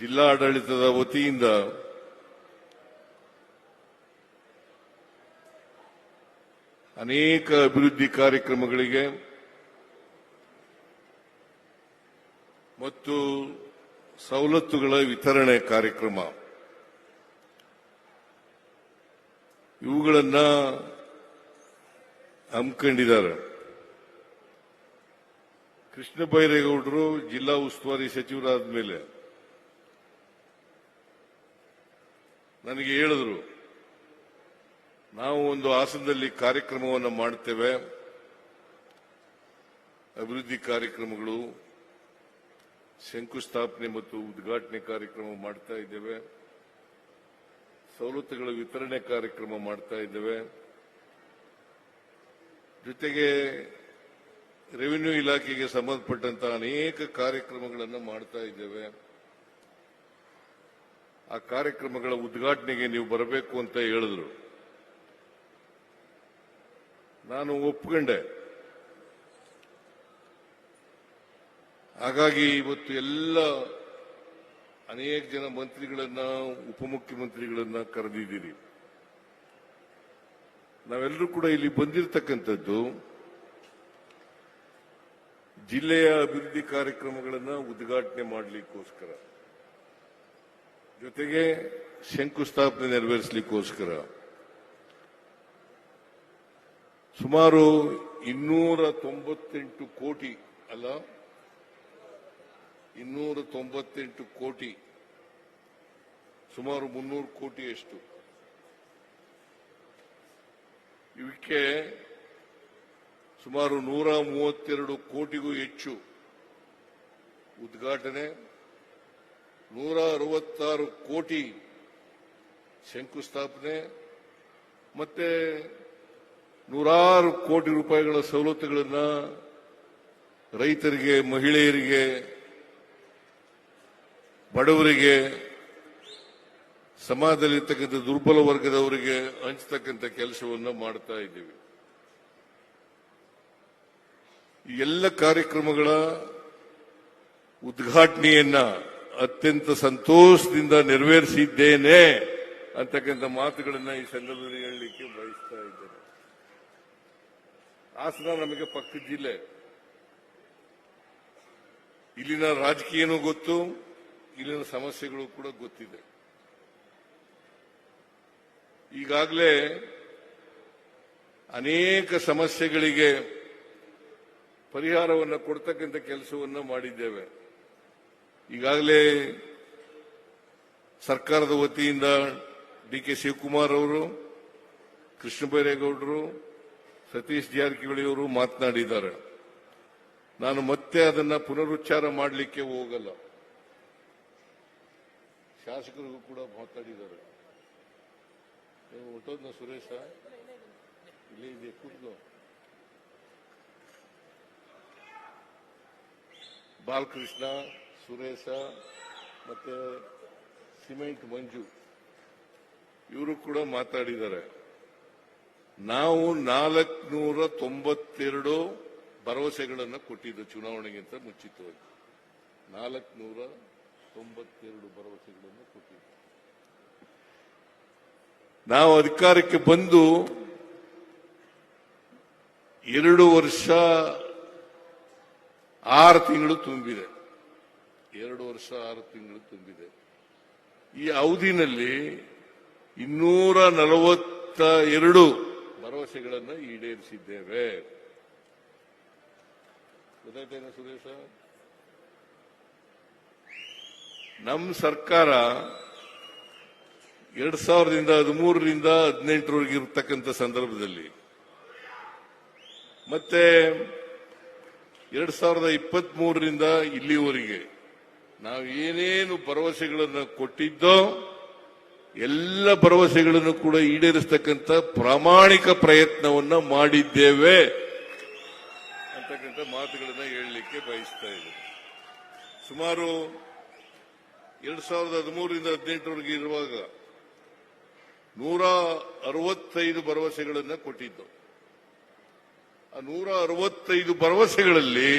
ಜಿಲ್ಲಾಡಳಿತದ ವತಿಯಿಂದ ಅನೇಕ ಅಭಿವೃದ್ಧಿ ಕಾರ್ಯಕ್ರಮಗಳಿಗೆ ಮತ್ತು ಸವಲತ್ತುಗಳ ವಿತರಣೆ ಕಾರ್ಯಕ್ರಮ. ಇವುಗಳನ್ನ ಹಮ್ಮಿಕೊಂಡಿದ್ದಾರೆ. ಕೃಷ್ಣ ಬೈರೇಗೌಡರು ಜಿಲ್ಲಾ ಉಸ್ತುವಾರಿ ಸಚಿವರಾದ ಮೇಲೆ ನನಗೆ ಹೇಳಿದ್ರು, ನಾವು ಒಂದು ಹಾಸನದಲ್ಲಿ ಕಾರ್ಯಕ್ರಮವನ್ನು ಮಾಡ್ತೇವೆ. ಅಭಿವೃದ್ಧಿ ಕಾರ್ಯಕ್ರಮಗಳು, ಶಂಕುಸ್ಥಾಪನೆ ಮತ್ತು ಉದ್ಘಾಟನೆ ಕಾರ್ಯಕ್ರಮ ಮಾಡ್ತಾ ಇದ್ದೇವೆ. ಸವಲತ್ತುಗಳ ವಿತರಣೆ ಕಾರ್ಯಕ್ರಮ ಮಾಡ್ತಾ ಇದ್ದೇವೆ. ಜೊತೆಗೆ ರೆವಿನ್ಯೂ ಇಲಾಖೆಗೆ ಸಂಬಂಧಪಟ್ಟಂತಹ ಅನೇಕ ಕಾರ್ಯಕ್ರಮಗಳನ್ನು ಮಾಡ್ತಾ ಇದ್ದೇವೆ. ಆ ಕಾರ್ಯಕ್ರಮಗಳ ಉದ್ಘಾಟನೆಗೆ ನೀವು ಬರಬೇಕು ಅಂತ ಹೇಳಿದ್ರು. ನಾನು ಒಪ್ಕೊಂಡೆ. ಹಾಗಾಗಿ ಇವತ್ತು ಎಲ್ಲ ಅನೇಕ ಜನ ಮಂತ್ರಿಗಳನ್ನ, ಉಪಮುಖ್ಯಮಂತ್ರಿಗಳನ್ನ ಕರೆದಿದ್ದೀರಿ. ನಾವೆಲ್ಲರೂ ಕೂಡ ಇಲ್ಲಿ ಬಂದಿರತಕ್ಕಂಥದ್ದು ಜಿಲ್ಲೆಯ ಅಭಿವೃದ್ಧಿ ಕಾರ್ಯಕ್ರಮಗಳನ್ನು ಉದ್ಘಾಟನೆ ಮಾಡಲಿಕ್ಕೋಸ್ಕರ. ಜೊತೆಗೆ ಶಂಕುಸ್ಥಾಪನೆ ನೆರವೇರಿಸಲಿಕ್ಕೋಸ್ಕರ ಸುಮಾರು ಇನ್ನೂರ ತೊಂಬತ್ತೆಂಟು ಕೋಟಿ ಅಲ್ಲ, ಇನ್ನೂರ ತೊಂಬತ್ತೆಂಟು ಕೋಟಿ, ಸುಮಾರು ಮುನ್ನೂರು ಕೋಟಿಯಷ್ಟು. ಇವಕ್ಕೆ ಸುಮಾರು ನೂರ ಮೂವತ್ತೆರಡು ಕೋಟಿಗೂ ಹೆಚ್ಚು ಉದ್ಘಾಟನೆ ನೂರ ಅರವತ್ತಾರು ಕೋಟಿ ಶಂಕುಸ್ಥಾಪನೆ ಮತ್ತೆ ನೂರಾರು ಕೋಟಿ ರೂಪಾಯಿಗಳ ಸವಲತ್ತುಗಳನ್ನ ರೈತರಿಗೆ, ಮಹಿಳೆಯರಿಗೆ, ಬಡವರಿಗೆ, ಸಮಾಜದಲ್ಲಿರ್ತಕ್ಕಂಥ ದುರ್ಬಲ ವರ್ಗದವರಿಗೆ ಹಂಚತಕ್ಕಂಥ ಕೆಲಸವನ್ನು ಮಾಡ್ತಾ ಇದ್ದೀವಿ. ಎಲ್ಲ ಕಾರ್ಯಕ್ರಮಗಳ ಉದ್ಘಾಟನೆಯನ್ನ ಅತ್ಯಂತ ಸಂತೋಷದಿಂದ ನೆರವೇರಿಸಿದ್ದೇನೆ ಅಂತಕ್ಕಂಥ ಮಾತುಗಳನ್ನ ಈ ಸಂದರ್ಭದಲ್ಲಿ ಹೇಳಲಿಕ್ಕೆ ಬಯಸ್ತಾ ಇದ್ದೇನೆ. ಹಾಸನ ನಮಗೆ ಪಕ್ಕದ ಜಿಲ್ಲೆ. ಇಲ್ಲಿನ ರಾಜಕೀಯನೂ ಗೊತ್ತು, ಇಲ್ಲಿನ ಸಮಸ್ಯೆಗಳು ಕೂಡ ಗೊತ್ತಿದೆ. ಈಗಾಗಲೇ ಅನೇಕ ಸಮಸ್ಯೆಗಳಿಗೆ ಪರಿಹಾರವನ್ನು ಕೊಡ್ತಕ್ಕಂಥ ಕೆಲಸವನ್ನು ಮಾಡಿದ್ದೇವೆ. ಈಗಾಗಲೇ ಸರ್ಕಾರದ ವತಿಯಿಂದ ಡಿ ಕೆ ಶಿವಕುಮಾರ್ ಅವರು, ಕೃಷ್ಣ ಬೈರೇಗೌಡರು, ಸತೀಶ್ ಜಾರಕಿಹೊಳಿ ಅವರು ಮಾತನಾಡಿದ್ದಾರೆ. ನಾನು ಮತ್ತೆ ಅದನ್ನ ಪುನರುಚ್ಚಾರ ಮಾಡಲಿಕ್ಕೆ ಹೋಗಲ್ಲ. ಶಾಸಕರಿಗೂ ಕೂಡ ಮಾತಾಡಿದ್ದಾರೆ. ಹೊಟ್ಟೋದ್ನ ಸುರೇಶ? ಇಲ್ಲೇ ಇದೆ ಬಾಲಕೃಷ್ಣ ಸುರೇಶ ಮತ್ತೆ ಸಿಮೆಂಟ್ ಮಂಜು, ಇವರು ಕೂಡ ಮಾತಾಡಿದ್ದಾರೆ. ನಾವು ನಾಲ್ಕನೂರ ತೊಂಬತ್ತೆರಡು ಭರವಸೆಗಳನ್ನು ಕೊಟ್ಟಿದ್ದು ಚುನಾವಣೆಗಿಂತ ಮುಂಚಿತವಾಗಿ ನಾಲ್ಕನೂರ ತೊಂಬತ್ತೆರಡು ಭರವಸೆಗಳನ್ನು ಕೊಟ್ಟಿದ್ದು. ನಾವು ಅಧಿಕಾರಕ್ಕೆ ಬಂದು ಎರಡು ವರ್ಷ ಆರು ತಿಂಗಳು ತುಂಬಿದೆ. ಎರಡು ವರ್ಷ ಆರು ತಿಂಗಳು ತುಂಬಿದೆ. ಈ ಅವಧಿನಲ್ಲಿ ಇನ್ನೂರ ನಲವತ್ತ ಎರಡು ಭರವಸೆಗಳನ್ನು ಈಡೇರಿಸಿದ್ದೇವೆ. ಗೊತ್ತಾಯ್ತೇನೆ ಸುರೇಶ? ನಮ್ಮ ಸರ್ಕಾರ ಎರಡ್ ಸಾವಿರದಿಂದ ಹದಿಮೂರರಿಂದ ಹದಿನೆಂಟರವರೆಗೆ ಇರತಕ್ಕಂಥ ಸಂದರ್ಭದಲ್ಲಿ ಮತ್ತೆ ಎರಡ್ ಸಾವಿರದ ಇಪ್ಪತ್ತ್ ಮೂರರಿಂದ ಇಲ್ಲಿವರೆಗೆ ನಾವು ಏನೇನು ಭರವಸೆಗಳನ್ನು ಕೊಟ್ಟಿದ್ದೋ ಎಲ್ಲ ಭರವಸೆಗಳನ್ನು ಕೂಡ ಈಡೇರಿಸತಕ್ಕಂಥ ಪ್ರಾಮಾಣಿಕ ಪ್ರಯತ್ನವನ್ನ ಮಾಡಿದ್ದೇವೆ ಅಂತಕ್ಕಂಥ ಮಾತುಗಳನ್ನ ಹೇಳಲಿಕ್ಕೆ ಬಯಸ್ತಾ ಇದೆ ಸುಮಾರು ಎರಡ್ ಸಾವಿರದ ಹದಿಮೂರರಿಂದ ಹದಿನೆಂಟರವರೆಗೆ ಇರುವಾಗ ನೂರ ಅರವತ್ತೈದು ಭರವಸೆಗಳನ್ನು ಕೊಟ್ಟಿದ್ದು. ಆ ನೂರ ಅರವತ್ತೈದು ಭರವಸೆಗಳಲ್ಲಿ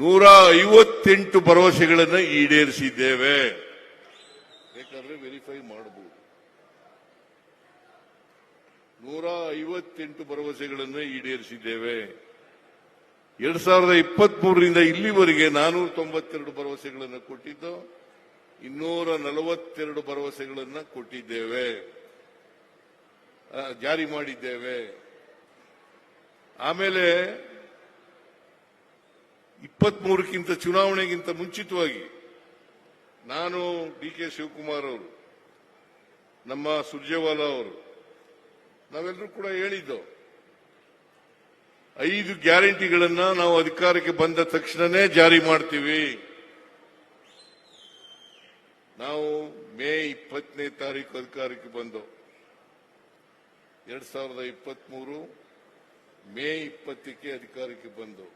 ನೂರ ಐವತ್ತೆಂಟು ಭರವಸೆಗಳನ್ನು ಈಡೇರಿಸಿದ್ದೇವೆ. ಬೇಕಾದ್ರೆ ವೆರಿಫೈ ಮಾಡಬಹುದು ನೂರ ಐವತ್ತೆಂಟು ಭರವಸೆಗಳನ್ನು ಈಡೇರಿಸಿದ್ದೇವೆ. ಎರಡ್ ಸಾವಿರದ ಇಪ್ಪತ್ತ್ ಮೂರರಿಂದ ಇಲ್ಲಿವರೆಗೆ ನಾನೂರ ತೊಂಬತ್ತೆರಡು ಭರವಸೆಗಳನ್ನು ಕೊಟ್ಟಿದ್ದು, ಇನ್ನೂರ ನಲವತ್ತೆರಡು ಭರವಸೆಗಳನ್ನು ಕೊಟ್ಟಿದ್ದೇವೆ. ಜಾರಿ ಮಾಡಿದ್ದೇವೆ. ಆಮೇಲೆ ಇಪ್ಪತ್ಮೂರಕ್ಕಿಂತ ಚುನಾವಣೆಗಿಂತ ಮುಂಚಿತವಾಗಿ ನಾನು ಡಿ ಕೆ ಶಿವಕುಮಾರ್ ಅವರು, ನಮ್ಮ ಸುರ್ಜೇವಾಲಾ ಅವರು, ನಾವೆಲ್ಲರೂ ಕೂಡ ಹೇಳಿದ್ದು, ಐದು ಗ್ಯಾರಂಟಿಗಳನ್ನ ನಾವು ಅಧಿಕಾರಕ್ಕೆ ಬಂದ ತಕ್ಷಣನೇ ಜಾರಿ ಮಾಡ್ತೀವಿ. ನಾವು ಮೇ ಇಪ್ಪತ್ತನೇ ತಾರೀಕು ಅಧಿಕಾರಕ್ಕೆ ಬಂದು, ಎರಡ್ ಸಾವಿರದ ಇಪ್ಪತ್ಮೂರು ಮೇ ಇಪ್ಪತ್ತಕ್ಕೆ ಅಧಿಕಾರಕ್ಕೆ ಬಂದು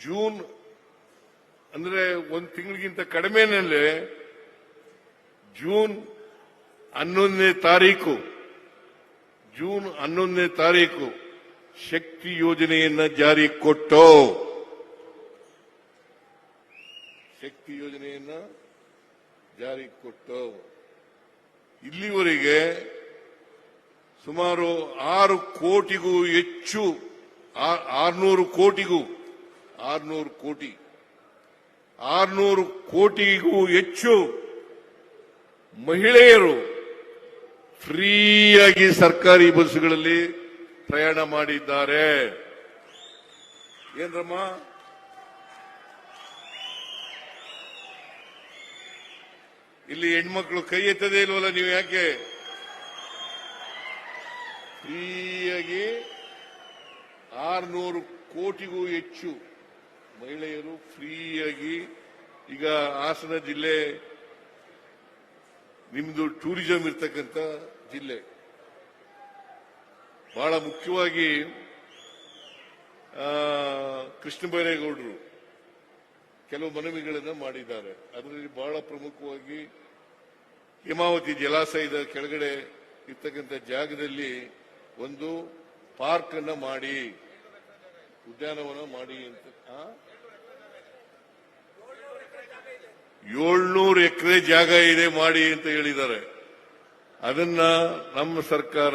ಜೂನ್, ಅಂದ್ರೆ ಒಂದು ತಿಂಗಳಿಗಿಂತ ಕಡಿಮೆನಲ್ಲೇ ಜೂನ್ ಹನ್ನೊಂದನೇ ತಾರೀಕು, ಜೂನ್ ಹನ್ನೊಂದನೇ ತಾರೀಕು ಶಕ್ತಿ ಯೋಜನೆಯನ್ನ ಜಾರಿ ಕೊಟ್ಟು, ಶಕ್ತಿ ಯೋಜನೆಯನ್ನ ಜಾರಿ ಕೊಟ್ಟು ಇಲ್ಲಿವರೆಗೆ ಸುಮಾರು ಆರು ಕೋಟಿಗೂ ಹೆಚ್ಚು ಆರ್ನೂರು ಕೋಟಿಗೂ ಆರ್ನೂರು ಕೋಟಿ. ಆರ್ನೂರು ಕೋಟಿಗೂ ಹೆಚ್ಚು ಮಹಿಳೆಯರು ಫ್ರೀಯಾಗಿ ಸರ್ಕಾರಿ ಬಸ್ಸುಗಳಲ್ಲಿ ಪ್ರಯಾಣ ಮಾಡಿದ್ದಾರೆ. ಏನ್ರಮ್ಮ? ಇಲ್ಲಿ ಹೆಣ್ಮಕ್ಳು ಕೈ ಎತ್ತದೆ ಇಲ್ವಲ್ಲ ನೀವು ಯಾಕೆ? ಫ್ರೀಯಾಗಿ ಆರ್ನೂರು ಕೋಟಿಗೂ ಹೆಚ್ಚು ಮಹಿಳೆಯರು ಫ್ರೀಯಾಗಿ ಈಗ ಹಾಸನ ಜಿಲ್ಲೆ, ನಿಮ್ದು ಟೂರಿಸಂ ಇರ್ತಕ್ಕಂಥ ಜಿಲ್ಲೆ. ಬಹಳ ಮುಖ್ಯವಾಗಿ ಕೃಷ್ಣ ಬೈರೇಗೌಡರು ಕೆಲವು ಮನವಿಗಳನ್ನು ಮಾಡಿದ್ದಾರೆ. ಅದರಲ್ಲಿ ಬಹಳ ಪ್ರಮುಖವಾಗಿ ಹಿಮಾವತಿ ಜಲಾಶಯದ ಕೆಳಗಡೆ ಇರ್ತಕ್ಕಂಥ ಜಾಗದಲ್ಲಿ ಒಂದು ಪಾರ್ಕ್ ಅನ್ನ ಮಾಡಿ ಉದ್ಯಾನವನ ಮಾಡಿ ಅಂತ? ಏಳ್ನೂರು ಎಕರೆ ಜಾಗ ಇದೆ ಮಾಡಿ ಅಂತ ಹೇಳಿದ್ದಾರೆ. ಅದನ್ನ ನಮ್ಮ ಸರ್ಕಾರ,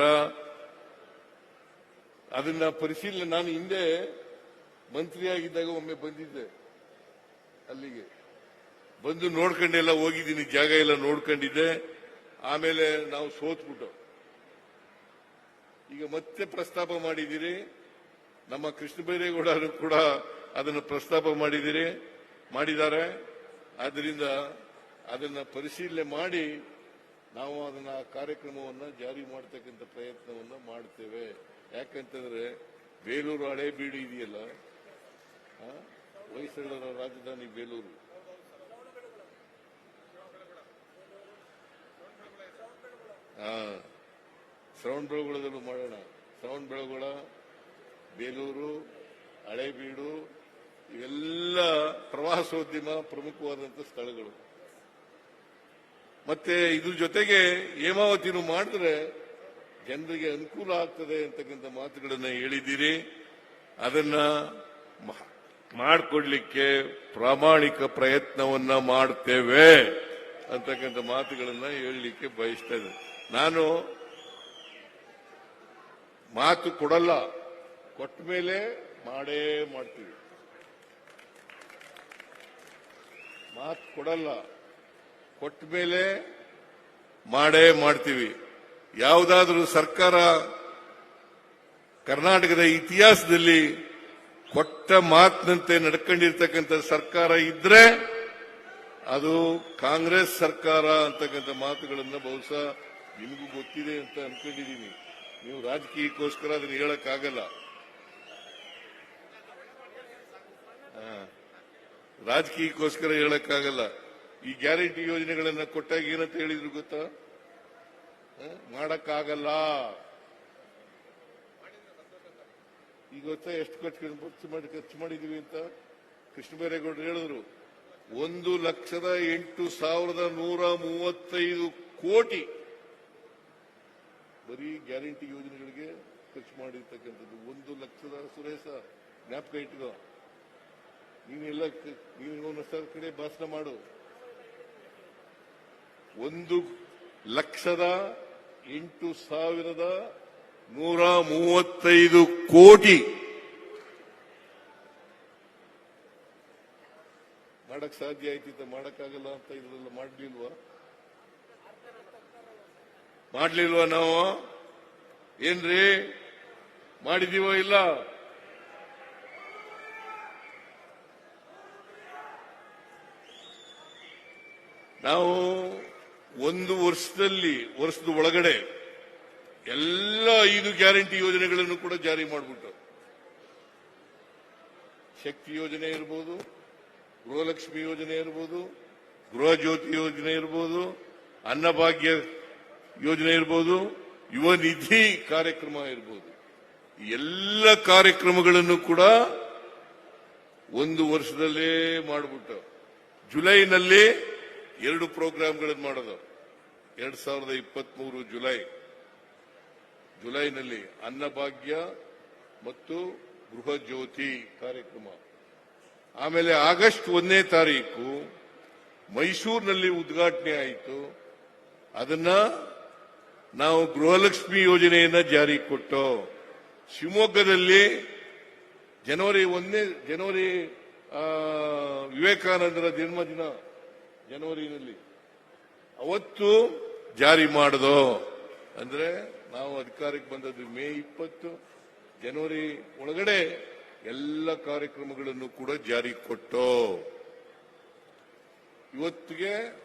ಅದನ್ನ ಪರಿಶೀಲನೆ, ನಾನು ಹಿಂದೆ ಮಂತ್ರಿಯಾಗಿದ್ದಾಗ ಒಮ್ಮೆ ಬಂದಿದ್ದೆ ಅಲ್ಲಿಗೆ. ಬಂದು ನೋಡ್ಕೊಂಡೆಲ್ಲ ಹೋಗಿದ್ದೀನಿ, ಜಾಗ ಎಲ್ಲ ನೋಡ್ಕೊಂಡಿದ್ದೆ. ಆಮೇಲೆ ನಾವು ಸೋತ್ಬಿಟ್ಟು. ಈಗ ಮತ್ತೆ ಪ್ರಸ್ತಾಪ ಮಾಡಿದ್ದೀರಿ. ನಮ್ಮ ಕೃಷ್ಣ ಬೈರೇಗೌಡರು ಕೂಡ ಅದನ್ನು ಪ್ರಸ್ತಾಪ ಮಾಡಿದಿರಿ, ಮಾಡಿದ್ದಾರೆ. ಆದ್ದರಿಂದ ಅದನ್ನು ಪರಿಶೀಲನೆ ಮಾಡಿ ನಾವು ಅದನ್ನು ಕಾರ್ಯಕ್ರಮವನ್ನು ಜಾರಿ ಮಾಡತಕ್ಕಂಥ ಪ್ರಯತ್ನವನ್ನು ಮಾಡ್ತೇವೆ. ಯಾಕಂತಂದ್ರೆ ಬೇಲೂರು ಹಳೆ ಬೀಡು ಇದೆಯಲ್ಲ? ಹೊಯ್ಸಳರ ರಾಜಧಾನಿ ಬೇಲೂರು. ಶ್ರವಣ ಬೆಳಗೊಳದಲ್ಲೂ ಮಾಡೋಣ. ಶ್ರವಣ ಬೆಳಗೊಳ ಬೇಲೂರು, ಹಳೇಬೀಡು, ಇವೆಲ್ಲ ಪ್ರವಾಸೋದ್ಯಮ ಪ್ರಮುಖವಾದಂತಹ ಸ್ಥಳಗಳು. ಮತ್ತೆ ಇದ್ರ ಜೊತೆಗೆ ಹೇಮಾವತಿನೂ ಮಾಡಿದ್ರೆ ಜನರಿಗೆ ಅನುಕೂಲ ಆಗ್ತದೆ ಅಂತಕ್ಕಂಥ ಮಾತುಗಳನ್ನ ಹೇಳಿದ್ದೀರಿ. ಅದನ್ನ ಮಾಡಿಕೊಡ್ಲಿಕ್ಕೆ ಪ್ರಾಮಾಣಿಕ ಪ್ರಯತ್ನವನ್ನ ಮಾಡ್ತೇವೆ ಅಂತಕ್ಕಂಥ ಮಾತುಗಳನ್ನ ಹೇಳಲಿಕ್ಕೆ ಬಯಸ್ತಾ ನಾನು ಮಾತು ಕೊಡಲ್ಲ. ಕೊಟ್ಟ ಮೇಲೆ ಮಾಡೇ ಮಾಡ್ತೀವಿ. ಮಾತು ಕೊಡಲ್ಲ. ಕೊಟ್ಟ ಮೇಲೆ ಮಾಡೇ ಮಾಡ್ತೀವಿ. ಯಾವುದಾದ್ರೂ ಸರ್ಕಾರ ಕರ್ನಾಟಕದ ಇತಿಹಾಸದಲ್ಲಿ ಕೊಟ್ಟ ಮಾತಿನಂತೆ ನಡ್ಕೊಂಡಿರ್ತಕ್ಕಂಥ ಸರ್ಕಾರ ಇದ್ರೆ ಅದು ಕಾಂಗ್ರೆಸ್ ಸರ್ಕಾರ ಅಂತಕ್ಕಂಥ ಮಾತುಗಳನ್ನು ಬಹುಶಃ ನಿಮಗೂ ಗೊತ್ತಿದೆ ಅಂತ ಅನ್ಕೊಂಡಿದ್ದೀನಿ. ನೀವು ರಾಜಕೀಯಕ್ಕೋಸ್ಕರ ಅದನ್ನ ಹೇಳಕ್ಕಾಗಲ್ಲ. ರಾಜಕೀಯಕ್ಕೋಸ್ಕರ ಹೇಳಕ್ಕಾಗಲ್ಲ. ಈ ಗ್ಯಾರಂಟಿ ಯೋಜನೆಗಳನ್ನ ಕೊಟ್ಟಾಗ ಏನಂತ ಹೇಳಿದ್ರು ಗೊತ್ತಾ? ಮಾಡಕ್ಕಾಗಲ್ಲ. ಈಗ ಗೊತ್ತಾ ಎಷ್ಟು ಖರ್ಚು ಖರ್ಚು ಮಾಡಿ, ಖರ್ಚು ಮಾಡಿದೀವಿ ಅಂತ? ಕೃಷ್ಣ ಬೈರೇಗೌಡರು ಹೇಳಿದ್ರು, ಒಂದು ಲಕ್ಷದ ಎಂಟು ಸಾವಿರದ ನೂರ ಮೂವತ್ತೈದು ಕೋಟಿ ಬರೀ ಗ್ಯಾರಂಟಿ ಯೋಜನೆಗಳಿಗೆ ಖರ್ಚು ಮಾಡಿರ್ತಕ್ಕಂಥದ್ದು. ಒಂದು ಲಕ್ಷದ ಸುರೇಶ, ಜ್ಞಾಪಕ ಇಟ್ಟಿರೋ ನೀನೆಲ್ಲ ಕ- ನೀನು ಕಡೆ ಭಾಷಣ ಮಾಡು. ಒಂದು ಲಕ್ಷದ ಎಂಟು ಸಾವಿರದ ನೂರ ಮೂವತ್ತೈದು ಕೋಟಿ ಮಾಡಕ್ ಸಾಧ್ಯ ಆಯ್ತಿತ್ತ ಮಾಡಕ್ಕಾಗಲ್ಲ ಅಂತ ಇದ್ರಲ್ಲ ಮಾಡ್ಲಿಲ್ವಾ? ಮಾಡ್ಲಿಲ್ವಾ ನಾವು? ಏನ್ರಿ? ಮಾಡಿದೀವ ಇಲ್ಲ? ನಾವು ಒಂದು ವರ್ಷದಲ್ಲಿ, ವರ್ಷದ ಒಳಗಡೆ ಎಲ್ಲ ಐದು ಗ್ಯಾರಂಟಿ ಯೋಜನೆಗಳನ್ನು ಕೂಡ ಜಾರಿ ಮಾಡಿಬಿಟ್ಟು. ಶಕ್ತಿ ಯೋಜನೆ ಇರ್ಬೋದು, ಗೃಹಲಕ್ಷ್ಮಿ ಯೋಜನೆ ಇರ್ಬೋದು, ಗೃಹ ಜ್ಯೋತಿ ಯೋಜನೆ ಇರ್ಬೋದು, ಅನ್ನಭಾಗ್ಯ ಯೋಜನೆ ಇರ್ಬೋದು, ಯುವ ನಿಧಿ ಕಾರ್ಯಕ್ರಮ ಇರ್ಬೋದು. ಎಲ್ಲ ಕಾರ್ಯಕ್ರಮಗಳನ್ನು ಕೂಡ ಒಂದು ವರ್ಷದಲ್ಲೇ ಮಾಡಿಬಿಟ್ಟು, ಜುಲೈನಲ್ಲಿ ಎರಡು ಪ್ರೋಗ್ರಾಂಗಳನ್ನು ಮಾಡೋದು. ಎರಡ್ ಸಾವಿರದ ಇಪ್ಪತ್ಮೂರು ಜುಲೈ. ಜುಲೈನಲ್ಲಿ ಅನ್ನಭಾಗ್ಯ ಮತ್ತು ಗೃಹ ಜ್ಯೋತಿ ಕಾರ್ಯಕ್ರಮ. ಆಮೇಲೆ ಆಗಸ್ಟ್ ಒಂದನೇ ತಾರೀಕು ಮೈಸೂರಿನಲ್ಲಿ ಉದ್ಘಾಟನೆ ಆಯಿತು. ಅದನ್ನ ನಾವು ಗೃಹಲಕ್ಷ್ಮಿ ಯೋಜನೆಯನ್ನ ಜಾರಿ ಕೊಟ್ಟು ಶಿವಮೊಗ್ಗದಲ್ಲಿ ಜನವರಿ ಒಂದನೇ, ಜನವರಿ ವಿವೇಕಾನಂದರ ಜನ್ಮದಿನ ಜನವರಿನಲ್ಲಿ. ಅವತ್ತು ಜಾರಿ ಮಾಡಿದೋ. ಅಂದ್ರೆ ನಾವು ಅಧಿಕಾರಕ್ಕೆ ಬಂದದ್ದು ಮೇ ಇಪ್ಪತ್ತು. ಜನವರಿ ಒಳಗಡೆ ಎಲ್ಲ ಕಾರ್ಯಕ್ರಮಗಳನ್ನು ಕೂಡ ಜಾರಿ ಕೊಟ್ಟು. ಇವತ್ತಿಗೆ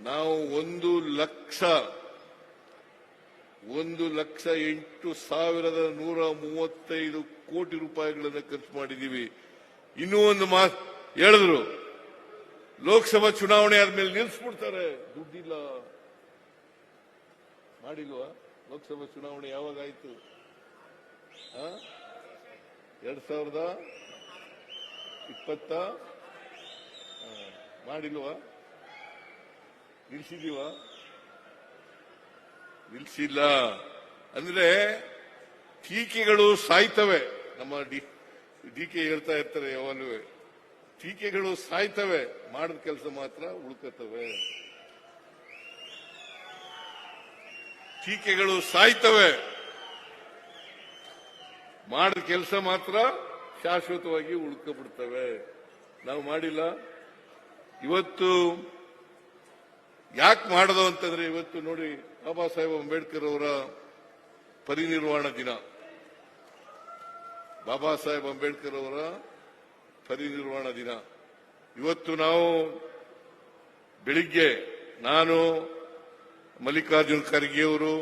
ನಾವು ಒಂದು ಲಕ್ಷ ಒಂದು ಲಕ್ಷ ಎಂಟು ಸಾವಿರದ ನೂರ ಮೂವತ್ತೈದು ಕೋಟಿ ರೂಪಾಯಿಗಳನ್ನು ಖರ್ಚು ಮಾಡಿದ್ದೀವಿ. ಇನ್ನೂ ಒಂದು ಮಾತು ಹೇಳಿದ್ರು. ಲೋಕಸಭಾ ಚುನಾವಣೆ ಆದ್ಮೇಲೆ ನಿಲ್ಲಿಸ್ಬಿಡ್ತಾರೆ ದುಡ್ಡಿಲ್ಲ. ಮಾಡಿಲ್ವಾ? ಲೋಕಸಭಾ ಚುನಾವಣೆ ಯಾವಾಗ ಆಯ್ತು? ಎರಡ್ ಸಾವಿರದ ಇಪ್ಪತ್ತ? ಮಾಡಿಲ್ವಾ? ನಿಲ್ಸಿದೀವ ನಿಲ್ಸಿಲ್ಲ. ಅಂದ್ರೆ ಟೀಕೆಗಳು ಸಾಯ್ತವೆ. ನಮ್ಮ ಡಿ ಕೆ ಹೇಳ್ತಾ ಇರ್ತಾರೆ ಯಾವಾಗಲೂ. ಟೀಕೆಗಳು ಸಾಯ್ತವೆ, ಮಾಡಿದ ಕೆಲಸ ಮಾತ್ರ ಉಳ್ಕತ್ತವೆ. ಟೀಕೆಗಳು ಸಾಯ್ತವೆ, ಮಾಡಿದ ಕೆಲಸ ಮಾತ್ರ ಶಾಶ್ವತವಾಗಿ ಉಳ್ಕೊಬಿಡ್ತವೆ. ನಾವು ಮಾಡಿಲ್ಲ. ಇವತ್ತು ಯಾಕೆ ಮಾಡೋದು ಅಂತಂದ್ರೆ ಇವತ್ತು ನೋಡಿ ಬಾಬಾ ಸಾಹೇಬ್ ಅಂಬೇಡ್ಕರ್ ಅವರ ಪರಿನಿರ್ವಾಣ ದಿನ. ಬಾಬಾ ಸಾಹೇಬ್ ಅಂಬೇಡ್ಕರ್ ಅವರ ಪರಿನಿರ್ವಾಣ ದಿನ. ಇವತ್ತು ನಾವು ಬೆಳಿಗ್ಗೆ ನಾನು ಮಲ್ಲಿಕಾರ್ಜುನ್ ಖರ್ಗೆ ಅವರು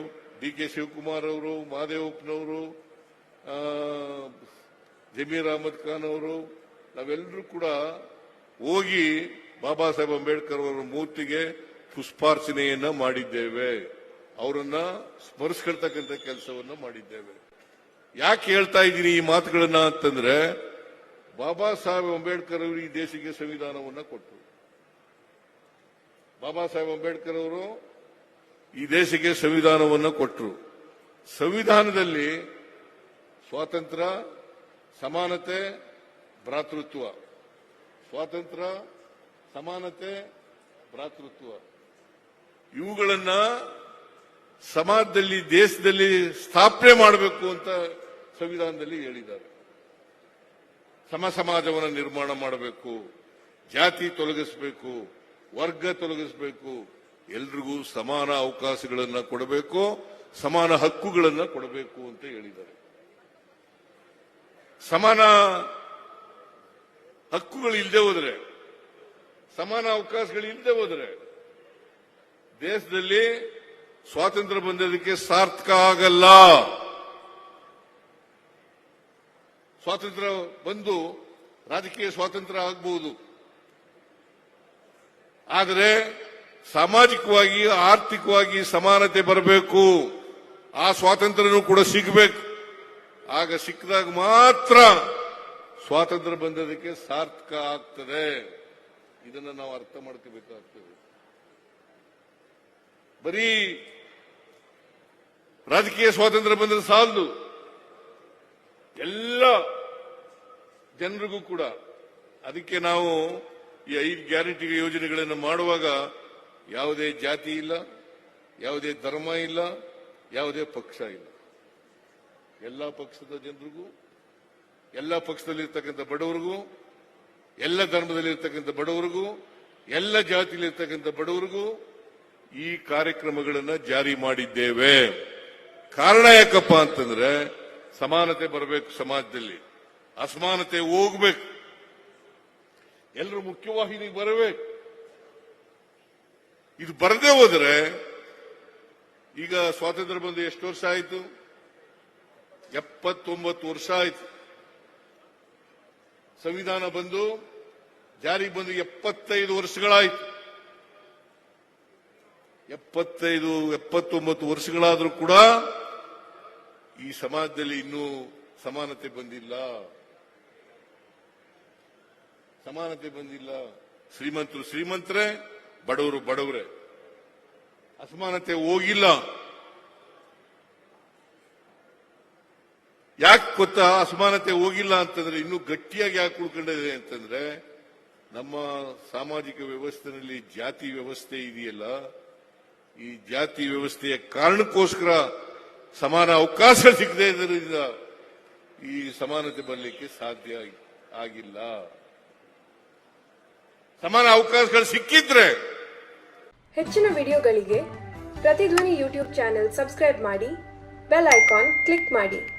ಡಿ ಕೆ ಶಿವಕುಮಾರ್ ಅವರು ಮಹಾದೇವಪ್ಪನವರು ಜಮೀರ್ ಅಹಮದ್ ಖಾನ್ ಅವರು, ನಾವೆಲ್ಲರೂ ಕೂಡ ಹೋಗಿ ಬಾಬಾ ಸಾಹೇಬ್ ಅಂಬೇಡ್ಕರ್ ಅವರ ಮೂರ್ತಿಗೆ ಪುಷ್ಪಾರ್ಚನೆಯನ್ನ ಮಾಡಿದ್ದೇವೆ. ಅವರನ್ನ ಸ್ಮರಿಸ್ಕೊಳ್ತಕ್ಕಂಥ ಕೆಲಸವನ್ನ ಮಾಡಿದ್ದೇವೆ. ಯಾಕೆ ಹೇಳ್ತಾ ಇದ್ದೀನಿ ಈ ಮಾತುಗಳನ್ನ ಅಂತಂದ್ರೆ ಬಾಬಾ ಸಾಹೇಬ್ ಅಂಬೇಡ್ಕರ್ ಅವರು ಈ ದೇಶಕ್ಕೆ ಸಂವಿಧಾನವನ್ನು ಕೊಟ್ಟರು. ಬಾಬಾ ಸಾಹೇಬ್ ಅಂಬೇಡ್ಕರ್ ಅವರು ಈ ದೇಶಕ್ಕೆ ಸಂವಿಧಾನವನ್ನು ಕೊಟ್ಟರು ಸಂವಿಧಾನದಲ್ಲಿ ಸ್ವಾತಂತ್ರ್ಯ ಸಮಾನತೆ, ಭ್ರಾತೃತ್ವ. ಸ್ವಾತಂತ್ರ್ಯ ಸಮಾನತೆ, ಭ್ರಾತೃತ್ವ. ಇವುಗಳನ್ನ ಸಮಾಜದಲ್ಲಿ, ದೇಶದಲ್ಲಿ ಸ್ಥಾಪನೆ ಮಾಡಬೇಕು ಅಂತ ಸಂವಿಧಾನದಲ್ಲಿ ಹೇಳಿದ್ದಾರೆ. ಸಮ ಸಮಾಜವನ್ನು ನಿರ್ಮಾಣ ಮಾಡಬೇಕು, ಜಾತಿ ತೊಲಗಿಸಬೇಕು, ವರ್ಗ ತೊಲಗಿಸಬೇಕು, ಎಲ್ರಿಗೂ ಸಮಾನ ಅವಕಾಶಗಳನ್ನು ಕೊಡಬೇಕು, ಸಮಾನ ಹಕ್ಕುಗಳನ್ನು ಕೊಡಬೇಕು ಅಂತ ಹೇಳಿದ್ದಾರೆ. ಸಮಾನ ಹಕ್ಕುಗಳು ಇಲ್ಲದೆ ಹೋದ್ರೆ, ಸಮಾನ ಅವಕಾಶಗಳು ಇಲ್ಲದೆ ಹೋದ್ರೆ, ದೇಶದಲ್ಲಿ ಸ್ವಾತಂತ್ರ್ಯ ಬಂದದಕ್ಕೆ ಸಾರ್ಥಕ ಆಗಲ್ಲ. ಸ್ವಾತಂತ್ರ್ಯ ಬಂದು ರಾಜಕೀಯ ಸ್ವಾತಂತ್ರ್ಯ ಆಗಬಹುದು ಆದರೆ ಸಾಮಾಜಿಕವಾಗಿ, ಆರ್ಥಿಕವಾಗಿ ಸಮಾನತೆ ಬರಬೇಕು. ಆ ಸ್ವಾತಂತ್ರ್ಯನೂ ಕೂಡ ಸಿಗಬೇಕು. ಆಗ ಸಿಕ್ಕಿದಾಗ ಮಾತ್ರ ಸ್ವಾತಂತ್ರ್ಯ ಬಂದದಕ್ಕೆ ಸಾರ್ಥಕ ಆಗ್ತದೆ. ಇದನ್ನು ನಾವು ಅರ್ಥ ಮಾಡ್ಕೋಬೇಕಾಗ್ತದೆ. ಬರೀ ರಾಜಕೀಯ ಸ್ವಾತಂತ್ರ್ಯ ಬಂದರೆ ಸಾಲದು. ಎಲ್ಲ ಜನರಿಗೂ ಕೂಡ ಅದಕ್ಕೆ ನಾವು ಈ ಐದು ಗ್ಯಾರಂಟಿ ಯೋಜನೆಗಳನ್ನು ಮಾಡುವಾಗ ಯಾವುದೇ ಜಾತಿ ಇಲ್ಲ, ಯಾವುದೇ ಧರ್ಮ ಇಲ್ಲ, ಯಾವುದೇ ಪಕ್ಷ ಇಲ್ಲ. ಎಲ್ಲ ಪಕ್ಷದ ಜನರಿಗೂ, ಎಲ್ಲ ಪಕ್ಷದಲ್ಲಿರ್ತಕ್ಕಂಥ ಬಡವರಿಗೂ, ಎಲ್ಲ ಧರ್ಮದಲ್ಲಿರ್ತಕ್ಕಂಥ ಬಡವರಿಗೂ, ಎಲ್ಲ ಜಾತಿಯಲ್ಲಿರ್ತಕ್ಕಂಥ ಬಡವರಿಗೂ ಈ ಕಾರ್ಯಕ್ರಮಗಳನ್ನು ಜಾರಿ ಮಾಡಿದ್ದೇವೆ. ಕಾರಣ ಯಾಕಪ್ಪ ಅಂತಂದ್ರೆ ಸಮಾನತೆ ಬರಬೇಕು ಸಮಾಜದಲ್ಲಿ. ಅಸಮಾನತೆ ಹೋಗ್ಬೇಕು. ಎಲ್ಲರೂ ಮುಖ್ಯವಾಹಿನಿಗೆ ಬರಬೇಕು. ಇದು ಬರದೇ ಹೋದರೆ, ಈಗ ಸ್ವಾತಂತ್ರ್ಯ ಬಂದು ಎಷ್ಟು ವರ್ಷ ಆಯಿತು? ಎಪ್ಪತ್ತೊಂಬತ್ತು ವರ್ಷ ಆಯಿತು. ಸಂವಿಧಾನ ಬಂದು, ಜಾರಿಗೆ ಬಂದು ಎಪ್ಪತ್ತೈದು ವರ್ಷಗಳಾಯಿತು. ಎಪ್ಪತ್ತೈದು, ಎಪ್ಪತ್ತೊಂಬತ್ತು ವರ್ಷಗಳಾದರೂ ಕೂಡ ಈ ಸಮಾಜದಲ್ಲಿ ಇನ್ನೂ ಸಮಾನತೆ ಬಂದಿಲ್ಲ. ಸಮಾನತೆ ಬಂದಿಲ್ಲ. ಶ್ರೀಮಂತರು ಶ್ರೀಮಂತರೇ, ಬಡವರು ಬಡವರೇ. ಅಸಮಾನತೆ ಹೋಗಿಲ್ಲ. ಯಾಕೆ ಗೊತ್ತಾ? ಅಸಮಾನತೆ ಹೋಗಿಲ್ಲ ಅಂತಂದ್ರೆ ಇನ್ನೂ ಗಟ್ಟಿಯಾಗಿ ಯಾಕೆ ಉಳ್ಕೊಂಡಿದೆ ಅಂತಂದ್ರೆ ನಮ್ಮ ಸಾಮಾಜಿಕ ವ್ಯವಸ್ಥೆಯಲ್ಲಿ ಜಾತಿ ವ್ಯವಸ್ಥೆ ಇದೆಯಲ್ಲ, ಈ ಜಾತಿ ವ್ಯವಸ್ಥೆಯ ಕಾರಣಕ್ಕೋಸ್ಕರ ಸಮಾನ ಅವಕಾಶ ಸಿಗದೇ ಇದರಿಂದ ಈ ಸಮಾನತೆ ಬರಲಿಕ್ಕೆ ಸಾಧ್ಯ ಆಗಿ- ಆಗಿಲ್ಲ. ಸಮಾನ ಅವಕಾಶಗಳು ಸಿಕ್ಕಿದ್ರೆ ಹೆಚ್ಚಿನ ವಿಡಿಯೋಗಳಿಗೆ ಪ್ರತಿಧ್ವನಿ ಯೂಟ್ಯೂಬ್ ಚಾನೆಲ್ ಸಬ್ಸ್ಕ್ರೈಬ್ ಮಾಡಿ, ಬೆಲ್ ಐಕಾನ್ ಕ್ಲಿಕ್ ಮಾಡಿ.